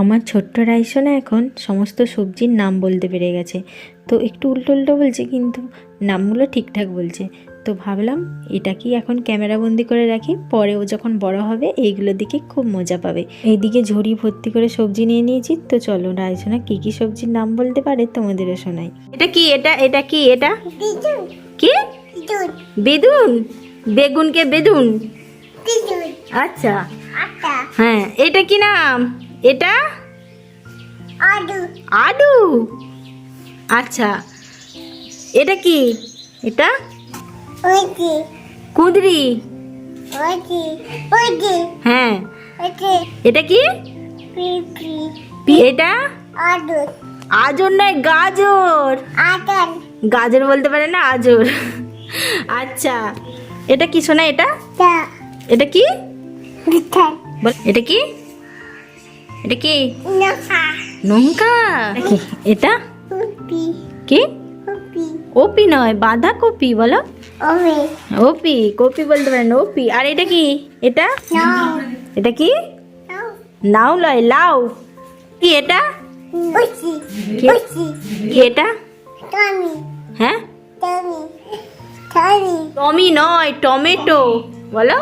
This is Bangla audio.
আমার ছোট্ট রাইসো না এখন সমস্ত সবজির নাম বলতে পেরে গেছে। তো একটু উল্টো উল্টো বলছে কিন্তু নামগুলো ঠিকঠাক বলছে। তো ভাবলাম এটা কি এখন ক্যামেরা বন্দি করে রাখি পরে ও যখন বড় হবে এইগুলোর দিকে খুব মজা পাবে। এইদিকে ঝুড়ি ভর্তি করে সবজি নিয়ে নিয়েছি তো চলো রাইসোনা কী কী সবজির নাম বলতে পারে তোমাদেরও শোনাই। এটা কি? এটা এটা কি? এটা? কি? বিদুন। বেদুন। বেগুনকে বেদুন আচ্ছা। হ্যাঁ এটা কি নাম? এটা? আলু আচ্ছা। এটা কি? এটা? কুঁদরি। হ্যাঁ। এটা কি? পিপি পি- এটা? আজর নয় গাজর। গাজর বলতে পারে না আজর। আচ্ছা। এটা কি শোনা এটা? এটা কি? এটা কি? এটা কি? লঙ্কা এটা কি? এটা? কি? ওপি নয় বাঁধাকপি বলো। ওমে ওপি কপি বলতে পারেন ওপি। আর এটা কি? এটা? এটা কি? নাও। লয় লাউ। কি এটা? কি? এটা? হ্যাঁ? টমি। নয় টমেটো। বলো।